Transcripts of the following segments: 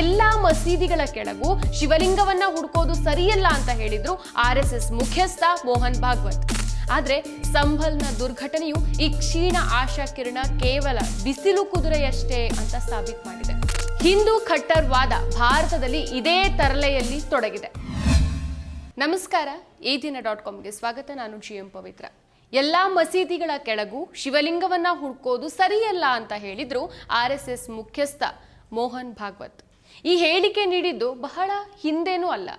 ಎಲ್ಲಾ ಮಸೀದಿಗಳ ಕೆಳಗೂ ಶಿವಲಿಂಗವನ್ನ ಹುಡುಕೋದು ಸರಿಯಲ್ಲ ಅಂತ ಹೇಳಿದ್ರು ಆರ್ ಎಸ್ ಎಸ್ ಮುಖ್ಯಸ್ಥ ಮೋಹನ್ ಭಾಗವತ್. ಆದ್ರೆ ಸಂಭಲ್ನ ದುರ್ಘಟನೆಯು ಈ ಕ್ಷೀಣ ಆಶಾ ಕಿರಣ ಕೇವಲ ಬಿಸಿಲು ಕುದುರೆಯಷ್ಟೇ ಅಂತ ಸಾಬೀತು ಮಾಡಿದೆ. ಹಿಂದೂ ಖಟ್ಟರ್ ವಾದ ಭಾರತದಲ್ಲಿ ಇದೇ ತರಲೆಯಲ್ಲಿ ತೊಡಗಿದೆ. ನಮಸ್ಕಾರ, ಈ ದಿನ ಡಾಟ್ ಕಾಮ್ಗೆ ಸ್ವಾಗತ. ನಾನು ಜಿ ಎಂ ಪವಿತ್ರ. ಎಲ್ಲ ಮಸೀದಿಗಳ ಕೆಳಗೂ ಶಿವಲಿಂಗವನ್ನ ಹುಡ್ಕೋದು ಸರಿಯಲ್ಲ ಅಂತ ಹೇಳಿದ್ರು ಆರ್ ಎಸ್ ಎಸ್ ಮುಖ್ಯಸ್ಥ ಮೋಹನ್ ಭಾಗವತ್. ಈ ಹೇಳಿಕೆ ನೀಡಿದ್ದು ಬಹಳ ಹಿಂದೇನೂ ಅಲ್ಲ,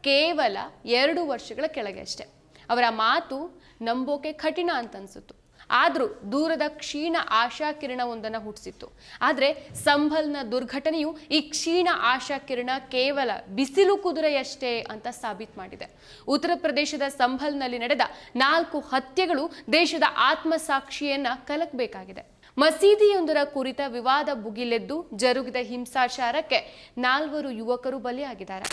ಕೇವಲ ಎರಡು ವರ್ಷಗಳ ಕೆಳಗೆ ಅಷ್ಟೆ. ಅವರ ಮಾತು ನಂಬೋಕೆ ಕಠಿಣ ಅಂತ ಅನ್ಸುತ್ತು ಆದರೂ ದೂರದ ಕ್ಷೀಣ ಆಶಾ ಕಿರಣವೊಂದನ್ನು ಹುಟ್ಟಿಸಿತ್ತು. ಆದರೆ ಸಂಭಲ್ನ ದುರ್ಘಟನೆಯು ಈ ಕ್ಷೀಣ ಆಶಾಕಿರಣ ಕೇವಲ ಬಿಸಿಲು ಕುದುರೆಯಷ್ಟೇ ಅಂತ ಸಾಬೀತು ಮಾಡಿದೆ. ಉತ್ತರ ಪ್ರದೇಶದ ಸಂಭಲ್ನಲ್ಲಿ ನಡೆದ ನಾಲ್ಕು ಹತ್ಯೆಗಳು ದೇಶದ ಆತ್ಮಸಾಕ್ಷಿಯನ್ನ ಕಲಕಬೇಕಾಗಿದೆ. ಮಸೀದಿಯೊಂದರ ಕುರಿತ ವಿವಾದ ಭುಗಿಲೆದ್ದು ಜರುಗಿದ ಹಿಂಸಾಚಾರಕ್ಕೆ ನಾಲ್ವರು ಯುವಕರು ಬಲಿಯಾಗಿದ್ದಾರೆ.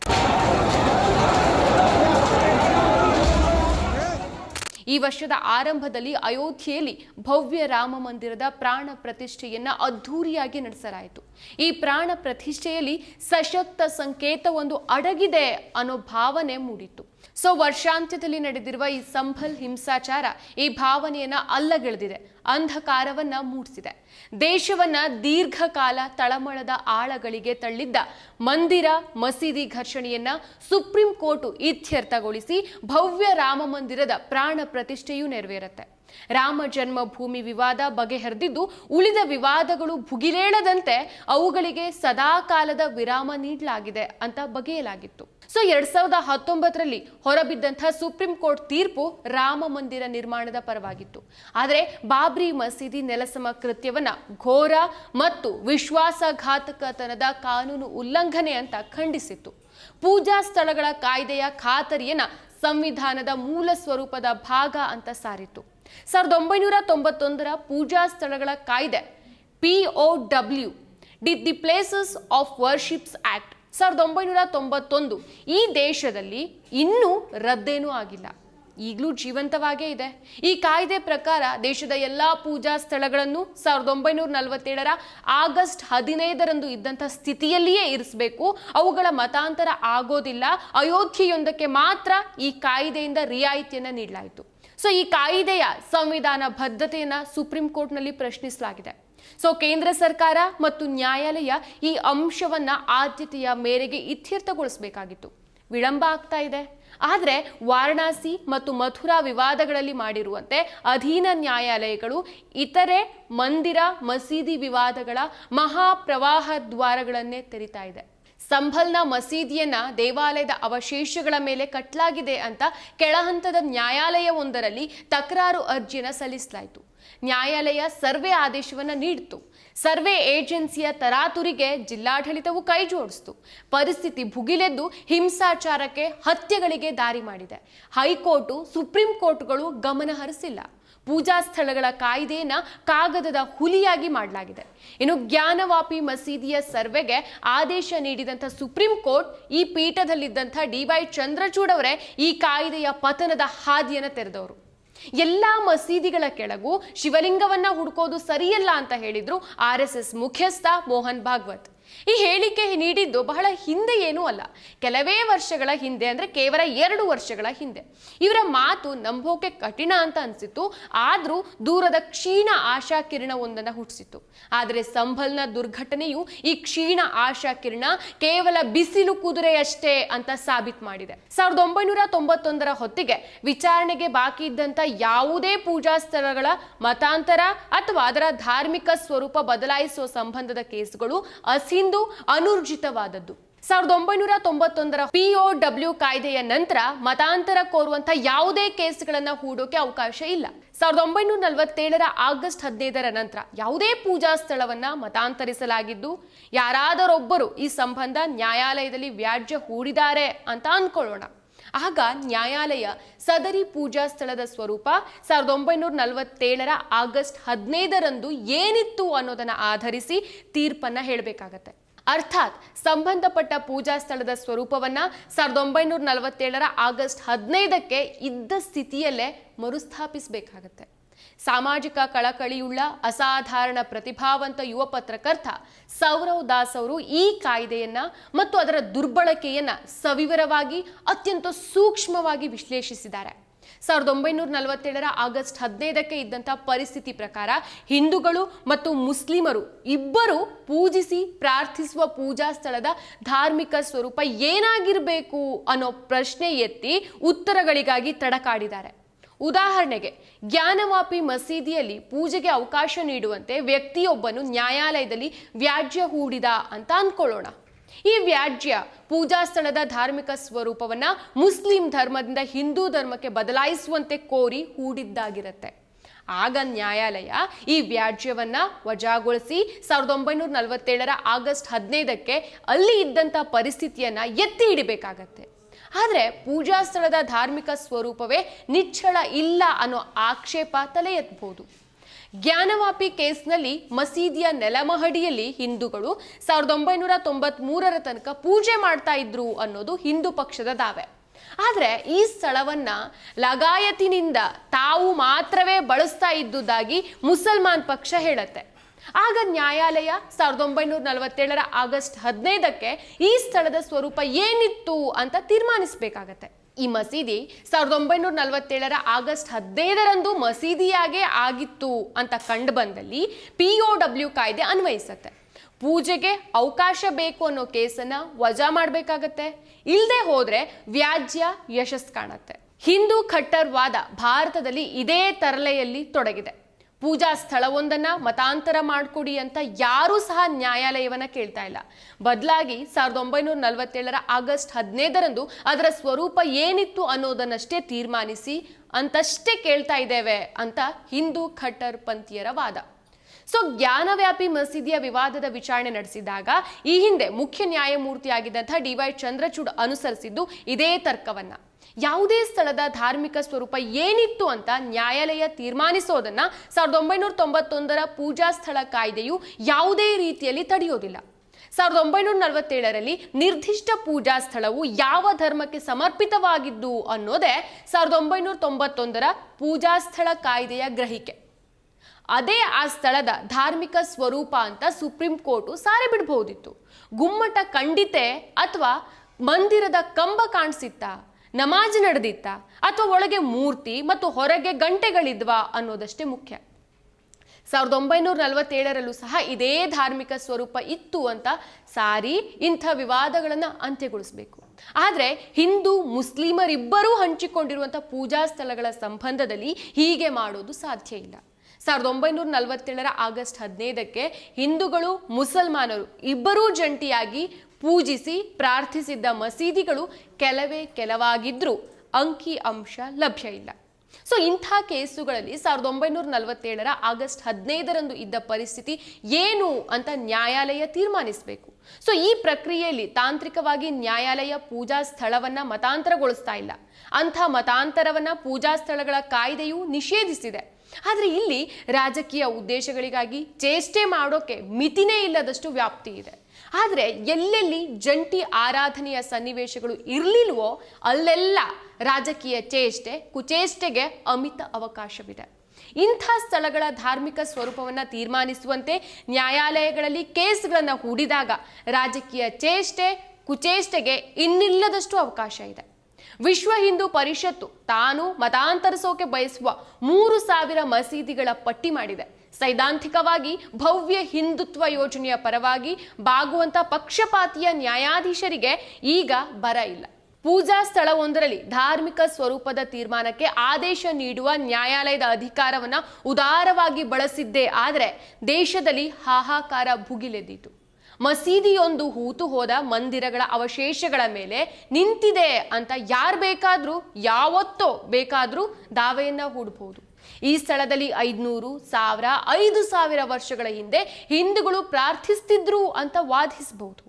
ಈ ವರ್ಷದ ಆರಂಭದಲ್ಲಿ ಅಯೋಧ್ಯೆಯಲ್ಲಿ ಭವ್ಯ ರಾಮ ಮಂದಿರದ ಪ್ರಾಣ ಪ್ರತಿಷ್ಠೆಯನ್ನ ಅದ್ಧೂರಿಯಾಗಿ ನಡೆಸಲಾಯಿತು. ಈ ಪ್ರಾಣ ಪ್ರತಿಷ್ಠೆಯಲ್ಲಿ ಸಶಕ್ತ ಸಂಕೇತವೊಂದು ಅಡಗಿದೆ ಅನ್ನೋ ಭಾವನೆ ಮೂಡಿತ್ತು. ಸೊ ವರ್ಷಾಂತ್ಯದಲ್ಲಿ ನಡೆದಿರುವ ಈ ಸಂಭಲ್ ಹಿಂಸಾಚಾರ ಈ ಭಾವನೆಯನ್ನ ಅಲ್ಲಗೆಳೆದಿದೆ, ಅಂಧಕಾರವನ್ನ ಮೂಡಿಸಿದೆ. ದೇಶವನ್ನ ದೀರ್ಘಕಾಲ ತಳಮಳದ ಆಳಗಳಿಗೆ ತಳ್ಳಿದ್ದ ಮಂದಿರ ಮಸೀದಿ ಘರ್ಷಣೆಯನ್ನ ಸುಪ್ರೀಂ ಕೋರ್ಟ್ ಇತ್ಯರ್ಥಗೊಳಿಸಿ ಭವ್ಯ ರಾಮ ಮಂದಿರದ ಪ್ರಾಣ ಪ್ರತಿಷ್ಠೆಯೂ ನೆರವೇರುತ್ತೆ. ರಾಮ ಜನ್ಮಭೂಮಿ ವಿವಾದ ಬಗೆಹರಿದಿದ್ದು ಉಳಿದ ವಿವಾದಗಳು ಭುಗಿಲೇಳದಂತೆ ಅವುಗಳಿಗೆ ಸದಾಕಾಲದ ವಿರಾಮ ನೀಡಲಾಗಿದೆ ಅಂತ ಬಗೆಯಲಾಗಿತ್ತು. ಸೊ ಎರಡ್ ಸಾವಿರದ ಹತ್ತೊಂಬತ್ತರಲ್ಲಿ ಹೊರಬಿದ್ದಂತಹ ಸುಪ್ರೀಂ ಕೋರ್ಟ್ ತೀರ್ಪು ರಾಮ ಮಂದಿರ ನಿರ್ಮಾಣದ ಪರವಾಗಿತ್ತು. ಆದರೆ ಬಾಬ್ರಿ ಮಸೀದಿ ನೆಲಸಮ ಕೃತ್ಯವನ್ನ ಘೋರ ಮತ್ತು ವಿಶ್ವಾಸಘಾತಕತನದ ಕಾನೂನು ಉಲ್ಲಂಘನೆ ಅಂತ ಖಂಡಿಸಿತ್ತು. ಪೂಜಾ ಸ್ಥಳಗಳ ಕಾಯ್ದೆಯ ಖಾತರಿಯನ್ನ ಸಂವಿಧಾನದ ಮೂಲ ಸ್ವರೂಪದ ಭಾಗ ಅಂತ ಸಾರಿತ್ತು. ಸಾವಿರದ ಒಂಬೈನೂರ ತೊಂಬತ್ತೊಂದರ ಪೂಜಾ ಸ್ಥಳಗಳ ಕಾಯ್ದೆ P O W D the places of worships act ಸಾವಿರದ ಒಂಬೈನೂರ ತೊಂಬತ್ತೊಂದು ಈ ದೇಶದಲ್ಲಿ ಇನ್ನೂ ರದ್ದೇನೂ ಆಗಿಲ್ಲ. ಈಗಲೂ ಜೀವಂತವಾಗೇ ಇದೆ. ಈ ಕಾಯ್ದೆ ಪ್ರಕಾರ ದೇಶದ ಎಲ್ಲ ಪೂಜಾ ಸ್ಥಳಗಳನ್ನು ಸಾವಿರದ ಒಂಬೈನೂರ ನಲವತ್ತೇಳರ ಆಗಸ್ಟ್ ಹದಿನೈದರಂದು ಇದ್ದಂಥ ಸ್ಥಿತಿಯಲ್ಲಿಯೇ ಇರಿಸಬೇಕು. ಅವುಗಳ ಮತಾಂತರ ಆಗೋದಿಲ್ಲ. ಅಯೋಧ್ಯೆಯೊಂದಕ್ಕೆ ಮಾತ್ರ ಈ ಕಾಯ್ದೆಯಿಂದ ರಿಯಾಯಿತಿಯನ್ನು ನೀಡಲಾಯಿತು. ಸೊ ಈ ಕಾಯ್ದೆಯ ಸಂವಿಧಾನ ಬದ್ಧತೆಯನ್ನು ಸುಪ್ರೀಂ ಕೋರ್ಟ್ನಲ್ಲಿ ಪ್ರಶ್ನಿಸಲಾಗಿದೆ. ಸೊ ಕೇಂದ್ರ ಸರ್ಕಾರ ಮತ್ತು ನ್ಯಾಯಾಲಯ ಈ ಅಂಶವನ್ನ ಆದ್ಯತೆಯ ಮೇರೆಗೆ ಇತ್ಯರ್ಥಗೊಳಿಸಬೇಕಾಗಿತ್ತು. ವಿಳಂಬ ಆಗ್ತಾ ಇದೆ. ಆದರೆ ವಾರಣಾಸಿ ಮತ್ತು ಮಥುರಾ ವಿವಾದಗಳಲ್ಲಿ ಮಾಡಿರುವಂತೆ ಅಧೀನ ನ್ಯಾಯಾಲಯಗಳು, ಇತರೆ ಮಂದಿರ ಮಸೀದಿ ವಿವಾದಗಳ ಮಹಾಪ್ರವಾಹ ದ್ವಾರಗಳನ್ನೇ ತೆರಿತಾ ಇದೆ. ಸಂಭಲ್ನ ಮಸೀದಿಯನ್ನ ದೇವಾಲಯದ ಅವಶೇಷಗಳ ಮೇಲೆ ಕಟ್ಟಲಾಗಿದೆ ಅಂತ ಕೆಳಹಂತದ ನ್ಯಾಯಾಲಯವೊಂದರಲ್ಲಿ ತಕರಾರು ಅರ್ಜಿಯನ್ನು ಸಲ್ಲಿಸಲಾಯಿತು. ನ್ಯಾಯಾಲಯ ಸರ್ವೆ ಆದೇಶವನ್ನ ನೀಡಿತು. ಸರ್ವೆ ಏಜೆನ್ಸಿಯ ತರಾತುರಿಗೆ ಜಿಲ್ಲಾಡಳಿತವು ಕೈ ಜೋಡಿಸಿತು. ಪರಿಸ್ಥಿತಿ ಭುಗಿಲೆದ್ದು ಹಿಂಸಾಚಾರಕ್ಕೆ ಹತ್ಯೆಗಳಿಗೆ ದಾರಿ ಮಾಡಿದೆ. ಹೈಕೋರ್ಟು, ಸುಪ್ರೀಂ ಕೋರ್ಟ್ಗಳು ಗಮನ ಹರಿಸಿಲ್ಲ. ಪೂಜಾ ಸ್ಥಳಗಳ ಕಾಯ್ದೆಯನ್ನ ಕಾಗದದ ಹುಲಿಯಾಗಿ ಮಾಡಲಾಗಿದೆ. ಇನ್ನು ಜ್ಞಾನವಾಪಿ ಮಸೀದಿಯ ಸರ್ವೆಗೆ ಆದೇಶ ನೀಡಿದಂಥ ಸುಪ್ರೀಂ ಕೋರ್ಟ್, ಈ ಪೀಠದಲ್ಲಿದ್ದಂಥ ಡಿ ವೈ ಚಂದ್ರಚೂಡ್ ಅವರೇ ಈ ಕಾಯ್ದೆಯ ಪತನದ ಹಾದಿಯನ್ನು ತೆರೆದವರು. ಎಲ್ಲಾ ಮಸೀದಿಗಳ ಕೆಳಗೂ ಶಿವಲಿಂಗವನ್ನ ಹುಡುಕೋದು ಸರಿಯಲ್ಲ ಅಂತ ಹೇಳಿದ್ರು ಆರ್ ಎಸ್ ಎಸ್ ಮುಖ್ಯಸ್ಥ ಮೋಹನ್ ಭಾಗವತ್. ಈ ಹೇಳಿಕೆ ನೀಡಿದ್ದು ಬಹಳ ಹಿಂದೆ ಏನೂ ಅಲ್ಲ. ಕೆಲವೇ ವರ್ಷಗಳ ಹಿಂದೆ ಅಂದ್ರೆ ಕೇವಲ ಎರಡು ವರ್ಷಗಳ ಹಿಂದೆ. ಇವರ ಮಾತು ನಂಬೋಕೆ ಕಠಿಣ ಅಂತ ಅನ್ಸಿತ್ತು. ಆದರೂ ದೂರದ ಕ್ಷೀಣ ಆಶಾ ಕಿರಣವೊಂದನ್ನು ಹುಟ್ಟಿಸಿತು ಆದರೆ ಸಂಭಲ್ನ ದುರ್ಘಟನೆಯು ಈ ಕ್ಷೀಣ ಆಶಾ ಕಿರಣ ಕೇವಲ ಬಿಸಿಲು ಕುದುರೆಯಷ್ಟೇ ಅಂತ ಸಾಬೀತು ಮಾಡಿದೆ. ಸಾವಿರದ ಒಂಬೈನೂರ ತೊಂಬತ್ತೊಂದರ ಹೊತ್ತಿಗೆ ವಿಚಾರಣೆಗೆ ಬಾಕಿ ಇದ್ದಂಥ ಯಾವುದೇ ಪೂಜಾ ಸ್ಥಳಗಳ ಮತಾಂತರ ಅಥವಾ ಅದರ ಧಾರ್ಮಿಕ ಸ್ವರೂಪ ಬದಲಾಯಿಸುವ ಸಂಬಂಧದ ಕೇಸುಗಳು ಅಸಿಂಧು ಅನೂರ್ಜಿತವಾದದ್ದು. ಸಾವಿರದ ಒಂಬೈನೂರ ತೊಂಬತ್ತೊಂದರ ಪಿಒ ಡಬ್ಲ್ಯೂ ಕಾಯ್ದೆಯ ನಂತರ ಮತಾಂತರ ಕೋರುವಂತ ಯಾವುದೇ ಕೇಸ್ಗಳನ್ನ ಹೂಡೋಕೆ ಅವಕಾಶ ಇಲ್ಲ. ಸಾವಿರದ ಒಂಬೈನೂರ ನಲವತ್ತೇಳರ ಆಗಸ್ಟ್ ಹದಿನೈದರ ನಂತರ ಯಾವುದೇ ಪೂಜಾ ಸ್ಥಳವನ್ನ ಮತಾಂತರಿಸಲಾಗಿದ್ದು, ಯಾರಾದರೊಬ್ಬರು ಈ ಸಂಬಂಧ ನ್ಯಾಯಾಲಯದಲ್ಲಿ ವ್ಯಾಜ್ಯ ಹೂಡಿದ್ದಾರೆ ಅಂತ ಅನ್ಕೊಳ್ಳೋಣ. ಆಗ ನ್ಯಾಯಾಲಯ ಸದರಿ ಪೂಜಾ ಸ್ಥಳದ ಸ್ವರೂಪ ಸಾವಿರದ ಒಂಬೈನೂರ ನಲವತ್ತೇಳರ ಆಗಸ್ಟ್ ಹದಿನೈದರಂದು ಏನಿತ್ತು ಅನ್ನೋದನ್ನ ಆಧರಿಸಿ ತೀರ್ಪನ್ನ ಹೇಳಬೇಕಾಗತ್ತೆ. ಅರ್ಥಾತ್ ಸಂಬಂಧಪಟ್ಟ ಪೂಜಾ ಸ್ಥಳದ ಸ್ವರೂಪವನ್ನ ಸಾವಿರದ ಒಂಬೈನೂರ ನಲವತ್ತೇಳರ ಆಗಸ್ಟ್ ಹದಿನೈದಕ್ಕೆ ಇದ್ದ ಸ್ಥಿತಿಯಲ್ಲೇ ಮರುಸ್ಥಾಪಿಸಬೇಕಾಗತ್ತೆ. ಸಾಮಾಜಿಕ ಕಳಕಳಿಯುಳ್ಳ ಅಸಾಧಾರಣ ಪ್ರತಿಭಾವಂತ ಯುವ ಪತ್ರಕರ್ತ ಸೌರವ್ ದಾಸ್ ಅವರು ಈ ಕಾಯ್ದೆಯನ್ನ ಮತ್ತು ಅದರ ದುರ್ಬಳಕೆಯನ್ನ ಸವಿವರವಾಗಿ, ಅತ್ಯಂತ ಸೂಕ್ಷ್ಮವಾಗಿ ವಿಶ್ಲೇಷಿಸಿದ್ದಾರೆ. ಸಾವಿರದ ಒಂಬೈನೂರ ನಲವತ್ತೇಳರ ಆಗಸ್ಟ್ ಹದಿನೈದಕ್ಕೆ ಇದ್ದಂಥ ಪರಿಸ್ಥಿತಿ ಪ್ರಕಾರ ಹಿಂದೂಗಳು ಮತ್ತು ಮುಸ್ಲಿಮರು ಇಬ್ಬರು ಪೂಜಿಸಿ ಪ್ರಾರ್ಥಿಸುವ ಪೂಜಾ ಸ್ಥಳದ ಧಾರ್ಮಿಕ ಸ್ವರೂಪ ಏನಾಗಿರಬೇಕು ಅನ್ನೋ ಪ್ರಶ್ನೆ ಎತ್ತಿ ಉತ್ತರಗಳಿಗಾಗಿ ತಡಕಾಡಿದ್ದಾರೆ. ಉದಾಹರಣೆಗೆ ಜ್ಞಾನವಾಪಿ ಮಸೀದಿಯಲ್ಲಿ ಪೂಜೆಗೆ ಅವಕಾಶ ನೀಡುವಂತೆ ವ್ಯಕ್ತಿಯೊಬ್ಬನು ನ್ಯಾಯಾಲಯದಲ್ಲಿ ವ್ಯಾಜ್ಯ ಹೂಡಿದ ಅಂತ ಅಂದ್ಕೊಳ್ಳೋಣ. ಈ ವ್ಯಾಜ್ಯ ಪೂಜಾ ಸ್ಥಳದ ಧಾರ್ಮಿಕ ಸ್ವರೂಪವನ್ನ ಮುಸ್ಲಿಂ ಧರ್ಮದಿಂದ ಹಿಂದೂ ಧರ್ಮಕ್ಕೆ ಬದಲಾಯಿಸುವಂತೆ ಕೋರಿ ಹೂಡಿದ್ದಾಗಿರುತ್ತೆ. ಆಗ ನ್ಯಾಯಾಲಯ ಈ ವ್ಯಾಜ್ಯವನ್ನ ವಜಾಗೊಳಿಸಿ ಸಾವಿರದ ಒಂಬೈನೂರ ನಲವತ್ತೇಳರ ಆಗಸ್ಟ್ ಹದಿನೈದಕ್ಕೆ ಅಲ್ಲಿ ಇದ್ದಂಥ ಪರಿಸ್ಥಿತಿಯನ್ನ ಎತ್ತಿ ಹಿಡಿಬೇಕಾಗತ್ತೆ. ಆದರೆ ಪೂಜಾ ಸ್ಥಳದ ಧಾರ್ಮಿಕ ಸ್ವರೂಪವೇ ನಿಚ್ಚಳ ಇಲ್ಲ ಅನ್ನೋ ಆಕ್ಷೇಪ ತಲೆ ಎತ್ತಬಹುದು ಜ್ಞಾನವಾಪಿ ಕೇಸ್ನಲ್ಲಿ ಮಸೀದಿಯ ನೆಲಮಹಡಿಯಲ್ಲಿ ಹಿಂದೂಗಳು ಸಾವಿರದ ಒಂಬೈನೂರ ತೊಂಬತ್ ಮೂರರ ತನಕ ಪೂಜೆ ಮಾಡ್ತಾ ಇದ್ರು ಅನ್ನೋದು ಹಿಂದೂ ಪಕ್ಷದ ದಾವೆ. ಆದರೆ ಈ ಸ್ಥಳವನ್ನ ಲಗಾಯತಿನಿಂದ ತಾವು ಮಾತ್ರವೇ ಬಳಸ್ತಾ ಇದ್ದುದಾಗಿ ಮುಸಲ್ಮಾನ್ ಪಕ್ಷ ಹೇಳುತ್ತೆ. ಆಗ ನ್ಯಾಯಾಲಯ ಸಾವಿರದ ಒಂಬೈನೂರ ನಲವತ್ತೇಳರ ಆಗಸ್ಟ್ ಹದಿನೈದಕ್ಕೆ ಈ ಸ್ಥಳದ ಸ್ವರೂಪ ಏನಿತ್ತು ಅಂತ ತೀರ್ಮಾನಿಸಬೇಕಾಗತ್ತೆ. ಈ ಮಸೀದಿ ಸಾವಿರದ ಒಂಬೈನೂರ ನಲವತ್ತೇಳರ ಆಗಸ್ಟ್ ಹದಿನೈದರಂದು ಮಸೀದಿಯಾಗೇ ಆಗಿತ್ತು ಅಂತ ಕಂಡು ಬಂದಲ್ಲಿ ಪಿ ಒ ಡಬ್ಲ್ಯೂ ಕಾಯ್ದೆ ಅನ್ವಯಿಸತ್ತೆ. ಪೂಜೆಗೆ ಅವಕಾಶ ಬೇಕು ಅನ್ನೋ ಕೇಸನ್ನ ವಜಾ ಮಾಡಬೇಕಾಗತ್ತೆ. ಇಲ್ಲದೆ ಹೋದರೆ ವ್ಯಾಜ್ಯ ಯಶಸ್ ಕಾಣತ್ತೆ. ಹಿಂದೂ ಖಟ್ಟರ್ ವಾದ ಭಾರತದಲ್ಲಿ ಇದೇ ತರಲೆಯಲ್ಲಿ ತೊಡಗಿದೆ. ಪೂಜಾ ಸ್ಥಳವೊಂದನ್ನು ಮತಾಂತರ ಮಾಡಿಕೊಡಿ ಅಂತ ಯಾರೂ ಸಹ ನ್ಯಾಯಾಲಯವನ್ನ ಕೇಳ್ತಾ ಇಲ್ಲ. ಬದಲಾಗಿ ಸಾವಿರದ ಒಂಬೈನೂರ ನಲವತ್ತೇಳರ ಆಗಸ್ಟ್ ಹದಿನೈದರಂದು ಅದರ ಸ್ವರೂಪ ಏನಿತ್ತು ಅನ್ನೋದನ್ನಷ್ಟೇ ತೀರ್ಮಾನಿಸಿ ಅಂತಷ್ಟೇ ಕೇಳ್ತಾ ಇದ್ದೇವೆ ಅಂತ ಹಿಂದೂ ಖಟ್ಟರ್ ಪಂಥೀಯರ ವಾದ. ಸೊ, ಜ್ಞಾನವ್ಯಾಪಿ ಮಸೀದಿಯ ವಿವಾದದ ವಿಚಾರಣೆ ನಡೆಸಿದಾಗ ಈ ಹಿಂದೆ ಮುಖ್ಯ ನ್ಯಾಯಮೂರ್ತಿಯಾಗಿದ್ದಂಥ ಡಿ ವೈ ಚಂದ್ರಚೂಡ್ ಅನುಸರಿಸಿದ್ದು ಇದೇ ತರ್ಕವನ್ನ. ಯಾವುದೇ ಸ್ಥಳದ ಧಾರ್ಮಿಕ ಸ್ವರೂಪ ಏನಿತ್ತು ಅಂತ ನ್ಯಾಯಾಲಯ ತೀರ್ಮಾನಿಸೋದನ್ನ ಸಾವಿರದ ಒಂಬೈನೂರ ತೊಂಬತ್ತೊಂದರ ಪೂಜಾ ಸ್ಥಳ ಕಾಯ್ದೆಯು ಯಾವುದೇ ರೀತಿಯಲ್ಲಿ ತಡೆಯೋದಿಲ್ಲ. ಸಾವಿರದ ಒಂಬೈನೂರ ನಲವತ್ತೇಳರಲ್ಲಿ ನಿರ್ದಿಷ್ಟ ಪೂಜಾ ಸ್ಥಳವು ಯಾವ ಧರ್ಮಕ್ಕೆ ಸಮರ್ಪಿತವಾಗಿದ್ದು ಅನ್ನೋದೇ ಸಾವಿರದ ಒಂಬೈನೂರ ತೊಂಬತ್ತೊಂದರ ಪೂಜಾ ಸ್ಥಳ ಕಾಯ್ದೆಯ ಗ್ರಹಿಕೆ. ಅದೇ ಆ ಸ್ಥಳದ ಧಾರ್ಮಿಕ ಸ್ವರೂಪ ಅಂತ ಸುಪ್ರೀಂ ಕೋರ್ಟು ಸಾರಿ ಬಿಡಬಹುದಿತ್ತು ಗುಮ್ಮಟ ಖಂಡಿತೆ ಅಥವಾ ಮಂದಿರದ ಕಂಬ ಕಾಣಿಸಿತ್ತಾ? ನಮಾಜ್ ನಡೆದಿತ್ತಾ ಅಥವಾ ಒಳಗೆ ಮೂರ್ತಿ ಮತ್ತು ಹೊರಗೆ ಗಂಟೆಗಳಿದ್ವಾ ಅನ್ನೋದಷ್ಟೇ ಮುಖ್ಯ. ಸಾವಿರದ ಒಂಬೈನೂರ ನಲವತ್ತೇಳರಲ್ಲೂ ಸಹ ಇದೇ ಧಾರ್ಮಿಕ ಸ್ವರೂಪ ಇತ್ತು ಅಂತ ಸಾರಿ ಇಂಥ ವಿವಾದಗಳನ್ನು ಅಂತ್ಯಗೊಳಿಸಬೇಕು. ಆದರೆ ಹಿಂದೂ ಮುಸ್ಲಿಮರಿಬ್ಬರೂ ಹಂಚಿಕೊಂಡಿರುವಂಥ ಪೂಜಾ ಸ್ಥಳಗಳ ಸಂಬಂಧದಲ್ಲಿ ಹೀಗೆ ಮಾಡೋದು ಸಾಧ್ಯ ಇಲ್ಲ. ಸಾವಿರದ ಒಂಬೈನೂರ ನಲವತ್ತೇಳರ ಆಗಸ್ಟ್ ಹದಿನೈದಕ್ಕೆ ಹಿಂದೂಗಳು, ಮುಸಲ್ಮಾನರು ಇಬ್ಬರೂ ಜಂಟಿಯಾಗಿ ಪೂಜಿಸಿ ಪ್ರಾರ್ಥಿಸಿದ್ದ ಮಸೀದಿಗಳು ಕೆಲವೇ ಕೆಲವಾಗಿದ್ದರೂ ಅಂಕಿ ಅಂಶ ಲಭ್ಯ ಇಲ್ಲ. ಸೊ ಇಂಥ ಕೇಸುಗಳಲ್ಲಿ ಸಾವಿರದ ಒಂಬೈನೂರ ನಲವತ್ತೇಳರ ಆಗಸ್ಟ್ ಹದಿನೈದರಂದು ಇದ್ದ ಪರಿಸ್ಥಿತಿ ಏನು ಅಂತ ನ್ಯಾಯಾಲಯ ತೀರ್ಮಾನಿಸಬೇಕು. ಸೊ ಈ ಪ್ರಕ್ರಿಯೆಯಲ್ಲಿ ತಾಂತ್ರಿಕವಾಗಿ ನ್ಯಾಯಾಲಯ ಪೂಜಾ ಸ್ಥಳವನ್ನ ಮತಾಂತರಗೊಳಿಸ್ತಾ ಇಲ್ಲ. ಅಂಥ ಮತಾಂತರವನ್ನ ಪೂಜಾ ಸ್ಥಳಗಳ ಕಾಯ್ದೆಯು ನಿಷೇಧಿಸಿದೆ. ಆದರೆ ಇಲ್ಲಿ ರಾಜಕೀಯ ಉದ್ದೇಶಗಳಿಗಾಗಿ ಚೇಷ್ಟೆ ಮಾಡೋಕೆ ಮಿತಿನೇ ಇಲ್ಲದಷ್ಟು ವ್ಯಾಪ್ತಿ ಇದೆ. ಆದರೆ ಎಲ್ಲೆಲ್ಲಿ ಜಂಟಿ ಆರಾಧನೆಯ ಸನ್ನಿವೇಶಗಳು ಇರಲಿಲ್ವೋ ಅಲ್ಲೆಲ್ಲ ರಾಜಕೀಯ ಚೇಷ್ಟೆ, ಕುಚೇಷ್ಟೆಗೆ ಅಮಿತ ಅವಕಾಶವಿದೆ. ಇಂಥ ಸ್ಥಳಗಳ ಧಾರ್ಮಿಕ ಸ್ವರೂಪವನ್ನು ತೀರ್ಮಾನಿಸುವಂತೆ ನ್ಯಾಯಾಲಯಗಳಲ್ಲಿ ಕೇಸ್ಗಳನ್ನು ಹೂಡಿದಾಗ ರಾಜಕೀಯ ಚೇಷ್ಟೆ, ಕುಚೇಷ್ಟೆಗೆ ಇನ್ನಿಲ್ಲದಷ್ಟು ಅವಕಾಶ ಇದೆ. ವಿಶ್ವ ಹಿಂದೂ ಪರಿಷತ್ತು ತಾನು ಮತಾಂತರಿಸೋಕೆ ಬಯಸುವ ಮೂರು ಸಾವಿರ ಮಸೀದಿಗಳ ಪಟ್ಟಿ ಮಾಡಿದೆ. ಸೈದ್ಧಾಂತಿಕವಾಗಿ ಭವ್ಯ ಹಿಂದುತ್ವ ಯೋಜನೆಯ ಪರವಾಗಿ ಬಾಗುವಂತ ಪಕ್ಷಪಾತಿಯ ನ್ಯಾಯಾಧೀಶರಿಗೆ ಈಗ ಬರ ಇಲ್ಲ. ಪೂಜಾ ಸ್ಥಳವೊಂದರಲ್ಲಿ ಧಾರ್ಮಿಕ ಸ್ವರೂಪದ ತೀರ್ಮಾನಕ್ಕೆ ಆದೇಶ ನೀಡುವ ನ್ಯಾಯಾಲಯದ ಅಧಿಕಾರವನ್ನು ಉದಾರವಾಗಿ ಬಳಸಿದ್ದೇ ಆದರೆ ದೇಶದಲ್ಲಿ ಹಾಹಾಕಾರ ಭುಗಿಲೆದ್ದಿತು. ಮಸೀದಿಯೊಂದು ಹೂತು ಹೋದ ಮಂದಿರಗಳ ಅವಶೇಷಗಳ ಮೇಲೆ ನಿಂತಿದೆ ಅಂತ ಯಾರು ಬೇಕಾದರೂ, ಯಾವತ್ತೋ ಬೇಕಾದರೂ ದಾವೆಯನ್ನು ಹೂಡಬಹುದು ಈ ಸ್ಥಳದಲ್ಲಿ ಐದುನೂರು ಸಾವಿರ, ಐದು ಸಾವಿರ ವರ್ಷಗಳ ಹಿಂದೆ ಹಿಂದೂಗಳು ಪ್ರಾರ್ಥಿಸ್ತಿದ್ರು ಅಂತ ವಾದಿಸಬಹುದು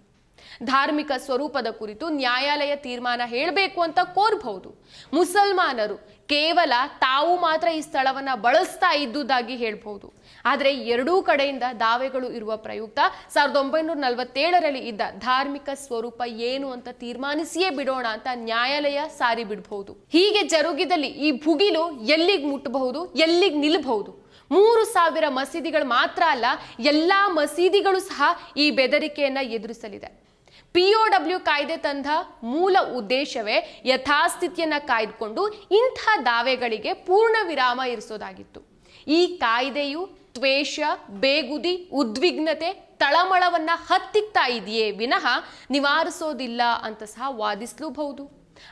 ಧಾರ್ಮಿಕ ಸ್ವರೂಪದ ಕುರಿತು ನ್ಯಾಯಾಲಯ ತೀರ್ಮಾನ ಹೇಳಬೇಕು ಅಂತ ಕೋರ್ಬಹುದು ಮುಸಲ್ಮಾನರು ಕೇವಲ ತಾವು ಮಾತ್ರ ಈ ಸ್ಥಳವನ್ನು ಬಳಸ್ತಾ ಇದ್ದುದಾಗಿ ಹೇಳ್ಬಹುದು ಆದರೆ ಎರಡೂ ಕಡೆಯಿಂದ ದಾವೆಗಳು ಇರುವ ಪ್ರಯುಕ್ತ ಸಾವಿರದ ಒಂಬೈನೂರ ನಲವತ್ತೇಳರಲ್ಲಿ ಇದ್ದ ಧಾರ್ಮಿಕ ಸ್ವರೂಪ ಏನು ಅಂತ ತೀರ್ಮಾನಿಸಿಯೇ ಬಿಡೋಣ ಅಂತ ನ್ಯಾಯಾಲಯ ಸಾರಿ ಬಿಡಬಹುದು. ಹೀಗೆ ಜರುಗಿದಲ್ಲಿ ಈ ಭುಗಿಲು ಎಲ್ಲಿಗೆ ಮುಟ್ಟಬಹುದು, ಎಲ್ಲಿಗೆ ನಿಲ್ಲಬಹುದು ಮೂರು ಸಾವಿರ ಮಸೀದಿಗಳು ಮಾತ್ರ ಅಲ್ಲ, ಎಲ್ಲ ಮಸೀದಿಗಳು ಸಹ ಈ ಬೆದರಿಕೆಯನ್ನ ಎದುರಿಸಲಿದೆ. ಪಿಒಡಬ್ಲ್ಯೂ ಕಾಯ್ದೆ ತಂದ ಮೂಲ ಉದ್ದೇಶವೇ ಯಥಾಸ್ಥಿತಿಯನ್ನ ಕಾಯ್ದುಕೊಂಡು ಇಂಥ ದಾವೆಗಳಿಗೆ ಪೂರ್ಣ ವಿರಾಮ ಇರಿಸೋದಾಗಿತ್ತು. ಈ ಕಾಯ್ದೆಯು ದ್ವೇಷ, ಬೇಗುದಿ, ಉದ್ವಿಗ್ನತೆ, ತಳಮಳವನ್ನ ಹತ್ತಿಕ್ತಾ ಇದೆಯೇ ವಿನಃ ನಿವಾರಿಸೋದಿಲ್ಲ ಅಂತ ಸಹ ವಾದಿಸಲೂಬಹುದು.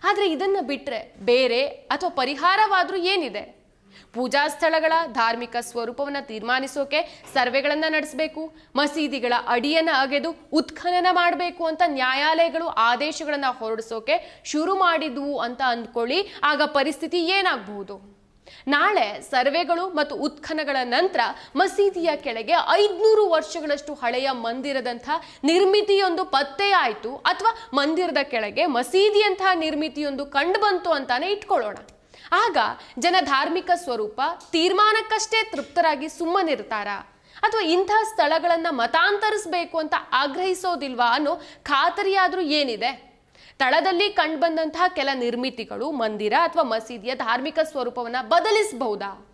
ಆದರೆ ಇದನ್ನು ಬಿಟ್ಟರೆ ಬೇರೆ ಅಥವಾ ಪರಿಹಾರವಾದರೂ ಏನಿದೆ? ಪೂಜಾ ಸ್ಥಳಗಳ ಧಾರ್ಮಿಕ ಸ್ವರೂಪವನ್ನು ತೀರ್ಮಾನಿಸೋಕೆ ಸರ್ವೆಗಳನ್ನು ನಡೆಸಬೇಕು, ಮಸೀದಿಗಳ ಅಡಿಯನ್ನು ಅಗೆದು ಉತ್ಖನನ ಮಾಡಬೇಕು ಅಂತ ನ್ಯಾಯಾಲಯಗಳು ಆದೇಶಗಳನ್ನು ಹೊರಡಿಸೋಕೆ ಶುರು ಮಾಡಿದ್ವು ಅಂತ ಅಂದ್ಕೊಳ್ಳಿ, ಆಗ ಪರಿಸ್ಥಿತಿ ಏನಾಗಬಹುದು? ನಾಳೆ ಸರ್ವೆಗಳು ಮತ್ತು ಉತ್ಖನಗಳ ನಂತರ ಮಸೀದಿಯ ಕೆಳಗೆ ಐದ್ನೂರು ವರ್ಷಗಳಷ್ಟು ಹಳೆಯ ಮಂದಿರದಂಥ ನಿರ್ಮಿತಿಯೊಂದು ಪತ್ತೆಯಾಯಿತು ಅಥವಾ ಮಂದಿರದ ಕೆಳಗೆ ಮಸೀದಿಯಂತಹ ನಿರ್ಮಿತಿಯೊಂದು ಕಂಡುಬಂತು ಅಂತಾನೆ ಇಟ್ಕೊಳ್ಳೋಣ. ಆಗ ಜನ ಧಾರ್ಮಿಕ ಸ್ವರೂಪ ತೀರ್ಮಾನಕ್ಕಷ್ಟೇ ತೃಪ್ತರಾಗಿ ಸುಮ್ಮನಿರ್ತಾರ? ಅಥವಾ ಇಂಥ ಸ್ಥಳಗಳನ್ನು ಮತಾಂತರಿಸಬೇಕು ಅಂತ ಆಗ್ರಹಿಸೋದಿಲ್ವಾ ಅನ್ನೋ ಖಾತರಿಯಾದರೂ ಏನಿದೆ? ತಳದಲ್ಲಿ ಕಂಡುಬಂದಂತಹ ಕೆಲ ನಿರ್ಮಿತಿಗಳು, ಮಂದಿರ ಅಥವಾ ಮಸೀದಿಯ ಧಾರ್ಮಿಕ ಸ್ವರೂಪವನ್ನು ಬದಲಿಸಬಹುದಾ?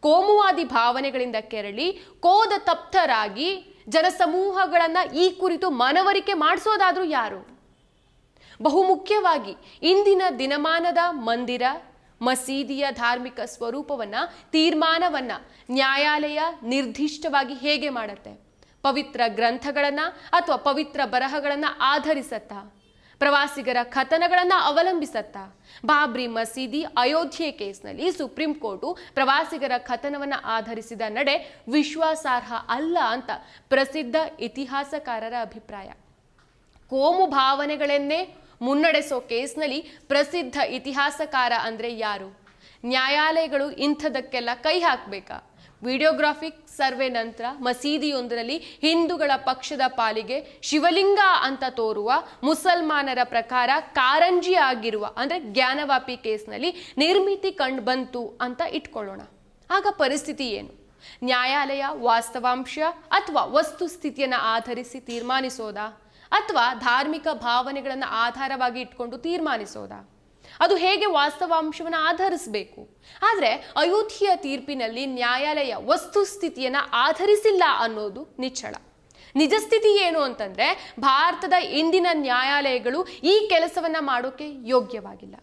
ಕೋಮುವಾದಿ ಭಾವನೆಗಳಿಂದ ಕೆರಳಿ, ಕೋದ ತಪ್ತರಾಗಿ ಜನಸಮೂಹಗಳನ್ನ ಈ ಕುರಿತು ಮನವರಿಕೆ ಮಾಡಿಸೋದಾದರೂ ಯಾರು? ಬಹುಮುಖ್ಯವಾಗಿ ಇಂದಿನ ದಿನಮಾನದ ಮಂದಿರ, ಮಸೀದಿಯ ಧಾರ್ಮಿಕ ಸ್ವರೂಪವನ್ನ, ತೀರ್ಮಾನವನ್ನು ನ್ಯಾಯಾಲಯ ನಿರ್ದಿಷ್ಟವಾಗಿ ಹೇಗೆ ಮಾಡುತ್ತೆ? ಪವಿತ್ರ ಗ್ರಂಥಗಳನ್ನ ಅಥವಾ ಪವಿತ್ರ ಬರಹಗಳನ್ನ ಆಧರಿಸತ್ತಾ? ಪ್ರವಾಸಿಗರ ಕಥನಗಳನ್ನು ಅವಲಂಬಿಸತ್ತಾ. ಬಾಬ್ರಿ ಮಸೀದಿ ಅಯೋಧ್ಯೆ ಕೇಸ್ನಲ್ಲಿ ಸುಪ್ರೀಂ ಕೋರ್ಟು ಪ್ರವಾಸಿಗರ ಕಥನವನ್ನು ಆಧರಿಸಿದ ನಡೆ ವಿಶ್ವಾಸಾರ್ಹ ಅಲ್ಲ ಅಂತ ಪ್ರಸಿದ್ಧ ಇತಿಹಾಸಕಾರರ ಅಭಿಪ್ರಾಯ. ಕೋಮು ಭಾವನೆಗಳನ್ನೇ ಮುನ್ನಡೆಸೋ ಕೇಸ್ನಲ್ಲಿ ಪ್ರಸಿದ್ಧ ಇತಿಹಾಸಕಾರ ಅಂದರೆ ಯಾರು? ನ್ಯಾಯಾಲಯಗಳು ಇಂಥದಕ್ಕೆಲ್ಲ ಕೈ ಹಾಕಬೇಕಾ? ವಿಡಿಯೋಗ್ರಾಫಿಕ್ ಸರ್ವೆ ನಂತರ ಮಸೀದಿಯೊಂದರಲ್ಲಿ ಹಿಂದೂಗಳ ಪಕ್ಷದ ಪಾಲಿಗೆ ಶಿವಲಿಂಗ ಅಂತ ತೋರುವ ಮುಸಲ್ಮಾನರ ಪ್ರಕಾರ ಕಾರಂಜಿ ಆಗಿರುವ, ಅಂದರೆ ಜ್ಞಾನವಾಪಿ ಕೇಸ್ನಲ್ಲಿ ನಿರ್ಮಿತಿ ಕಂಡು ಬಂತು ಅಂತ ಇಟ್ಕೊಳ್ಳೋಣ. ಆಗ ಪರಿಸ್ಥಿತಿ ಏನು? ನ್ಯಾಯಾಲಯ ವಾಸ್ತವಾಂಶ ಅಥವಾ ವಸ್ತುಸ್ಥಿತಿಯನ್ನು ಆಧರಿಸಿ ತೀರ್ಮಾನಿಸೋದಾ? ಅಥವಾ ಧಾರ್ಮಿಕ ಭಾವನೆಗಳನ್ನು ಆಧಾರವಾಗಿ ಇಟ್ಕೊಂಡು ತೀರ್ಮಾನಿಸೋದಾ? ಅದು ಹೇಗೆ ವಾಸ್ತವಾಂಶವನ್ನು ಆಧರಿಸಬೇಕು? ಆದರೆ ಅಯೋಧ್ಯೆಯ ತೀರ್ಪಿನಲ್ಲಿ ನ್ಯಾಯಾಲಯ ವಸ್ತುಸ್ಥಿತಿಯನ್ನು ಆಧರಿಸಿಲ್ಲ ಅನ್ನೋದು ನಿಚ್ಚಳ. ನಿಜಸ್ಥಿತಿ ಏನು ಅಂತಂದ್ರೆ ಭಾರತದ ಇಂದಿನ ನ್ಯಾಯಾಲಯಗಳು ಈ ಕೆಲಸವನ್ನ ಮಾಡೋಕೆ ಯೋಗ್ಯವಾಗಿಲ್ಲ.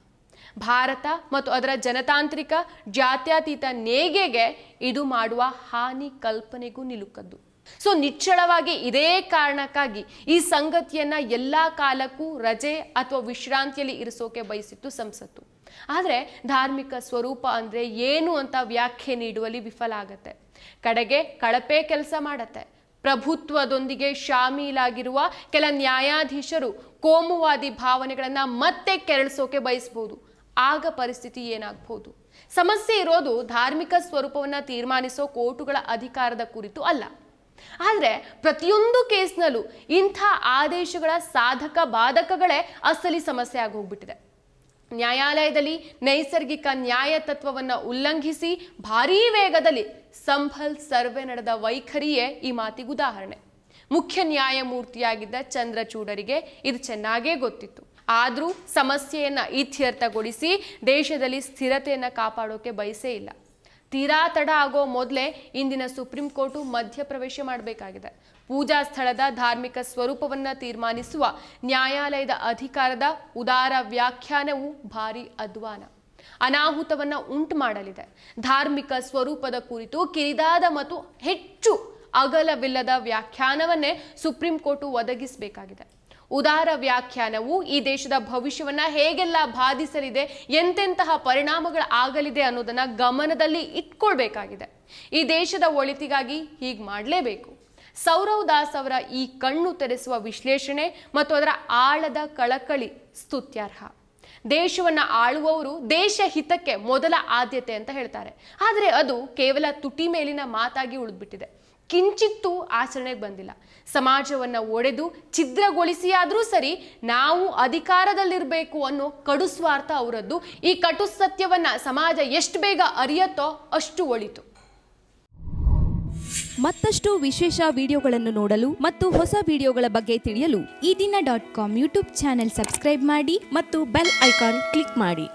ಭಾರತ ಮತ್ತು ಅದರ ಜನತಾಂತ್ರಿಕ ಜಾತ್ಯತೀತ ನೇಗೆಗೆ ಇದು ಮಾಡುವ ಹಾನಿ ಕಲ್ಪನೆಗೂ ನಿಲುಕದ್ದು. ಸೊ ನಿಚ್ಚಳವಾಗಿ ಇದೇ ಕಾರಣಕ್ಕಾಗಿ ಈ ಸಂಗತಿಯನ್ನ ಎಲ್ಲಾ ಕಾಲಕ್ಕೂ ರಜೆ ಅಥವಾ ವಿಶ್ರಾಂತಿಯಲ್ಲಿ ಇರಿಸೋಕೆ ಬಯಸಿತ್ತು ಸಂಸತ್ತು. ಆದರೆ ಧಾರ್ಮಿಕ ಸ್ವರೂಪ ಅಂದ್ರೆ ಏನು ಅಂತ ವ್ಯಾಖ್ಯೆ ನೀಡುವಲ್ಲಿ ವಿಫಲ ಆಗತ್ತೆ. ಕಡೆಗೆ ಕಳಪೆ ಕೆಲಸ ಮಾಡತ್ತೆ. ಪ್ರಭುತ್ವದೊಂದಿಗೆ ಶಾಮೀಲಾಗಿರುವ ಕೆಲ ನ್ಯಾಯಾಧೀಶರು ಕೋಮುವಾದಿ ಭಾವನೆಗಳನ್ನು ಮತ್ತೆ ಕೆರಳಿಸೋಕೆ ಬಯಸ್ಬೋದು. ಆಗ ಪರಿಸ್ಥಿತಿ ಏನಾಗಬಹುದು ಸಮಸ್ಯೆ ಇರೋದು ಧಾರ್ಮಿಕ ಸ್ವರೂಪವನ್ನ ತೀರ್ಮಾನಿಸೋ ಕೋರ್ಟುಗಳ ಅಧಿಕಾರದ ಕುರಿತು ಅಲ್ಲ. ಆದರೆ ಪ್ರತಿಯೊಂದು ಕೇಸ್ನಲ್ಲೂ ಇಂಥ ಆದೇಶಗಳ ಸಾಧಕ ಬಾಧಕಗಳೇ ಅಸಲಿ ಸಮಸ್ಯೆ ಆಗಿ ನ್ಯಾಯಾಲಯದಲ್ಲಿ ನೈಸರ್ಗಿಕ ನ್ಯಾಯ ತತ್ವವನ್ನು ಉಲ್ಲಂಘಿಸಿ ಭಾರೀ ವೇಗದಲ್ಲಿ ಸಂಭಲ್ ಸರ್ವೆ ನಡೆದ ವೈಖರಿಯೇ ಈ ಮಾತಿಗೆ ಉದಾಹರಣೆ. ಮುಖ್ಯ ನ್ಯಾಯಮೂರ್ತಿಯಾಗಿದ್ದ ಚಂದ್ರಚೂಡರಿಗೆ ಇದು ಚೆನ್ನಾಗೇ ಗೊತ್ತಿತ್ತು. ಆದರೂ ಸಮಸ್ಯೆಯನ್ನ ಇತ್ಯರ್ಥಗೊಳಿಸಿ ದೇಶದಲ್ಲಿ ಸ್ಥಿರತೆಯನ್ನು ಕಾಪಾಡೋಕೆ ಬಯಸೇ ಇಲ್ಲ. ತೀರಾ ತಡ ಆಗೋ ಮೊದಲೇ ಇಂದಿನ ಸುಪ್ರೀಂ ಕೋರ್ಟು ಮಧ್ಯಪ್ರವೇಶ ಮಾಡಬೇಕಾಗಿದೆ. ಪೂಜಾ ಸ್ಥಳದ ಧಾರ್ಮಿಕ ಸ್ವರೂಪವನ್ನು ತೀರ್ಮಾನಿಸುವ ನ್ಯಾಯಾಲಯದ ಅಧಿಕಾರದ ಉದಾರ ವ್ಯಾಖ್ಯಾನವು ಭಾರಿ ಅಧ್ವಾನ. ಅನಾಹುತವನ್ನು ಉಂಟು ಮಾಡಲಿದೆ. ಧಾರ್ಮಿಕ ಸ್ವರೂಪದ ಕುರಿತು ಕಿರಿದಾದ ಮತ್ತು ಹೆಚ್ಚು ಅಗಲವಿಲ್ಲದ ವ್ಯಾಖ್ಯಾನವನ್ನೇ ಸುಪ್ರೀಂ ಕೋರ್ಟು ಒದಗಿಸಬೇಕಾಗಿದೆ. ಉದಾರ ವ್ಯಾಖ್ಯಾನವು ಈ ದೇಶದ ಭವಿಷ್ಯವನ್ನ ಹೇಗೆಲ್ಲ ಬಾಧಿಸಲಿದೆ, ಎಂತೆಂತಹ ಪರಿಣಾಮಗಳು ಆಗಲಿದೆ ಅನ್ನೋದನ್ನ ಗಮನದಲ್ಲಿ ಇಟ್ಕೊಳ್ಬೇಕಾಗಿದೆ. ಈ ದೇಶದ ಒಳಿತಿಗಾಗಿ ಹೀಗೆ ಮಾಡಲೇಬೇಕು. ಸೌರವ್ ದಾಸ್ ಅವರ ಈ ಕಣ್ಣು ತೆರೆಸುವ ವಿಶ್ಲೇಷಣೆ ಮತ್ತು ಅದರ ಆಳದ ಕಳಕಳಿ ಸ್ತುತ್ಯಾರ್ಹ. ದೇಶವನ್ನ ಆಳುವವರು ದೇಶ ಹಿತಕ್ಕೆ ಮೊದಲ ಆದ್ಯತೆ ಅಂತ ಹೇಳ್ತಾರೆ. ಆದರೆ ಅದು ಕೇವಲ ತುಟಿ ಮೇಲಿನ ಮಾತಾಗಿ ಉಳಿದ್ಬಿಟ್ಟಿದೆ. ಕಿಂಚಿತ್ತೂ ಆಚರಣೆಗೆ ಬಂದಿಲ್ಲ. ಸಮಾಜವನ್ನ ಒಡೆದು ಛಿದ್ರಗೊಳಿಸಿಯಾದರೂ ಸರಿ ನಾವು ಅಧಿಕಾರದಲ್ಲಿರಬೇಕು ಅನ್ನೋ ಕಡು ಸ್ವಾರ್ಥ ಅವರದ್ದು. ಈ ಕಟು ಸತ್ಯವನ್ನ ಸಮಾಜ ಎಷ್ಟು ಬೇಗ ಅರಿಯತ್ತೋ ಅಷ್ಟು ಒಳಿತು. ಮತ್ತಷ್ಟು ವಿಶೇಷ ವಿಡಿಯೋಗಳನ್ನು ನೋಡಲು ಮತ್ತು ಹೊಸ ವಿಡಿಯೋಗಳ ಬಗ್ಗೆ ತಿಳಿಯಲು ಈ ದಿನ dot com YouTube channel subscribe ಮಾಡಿ ಮತ್ತು ಬೆಲ್ ಐಕಾನ್ ಕ್ಲಿಕ್ ಮಾಡಿ.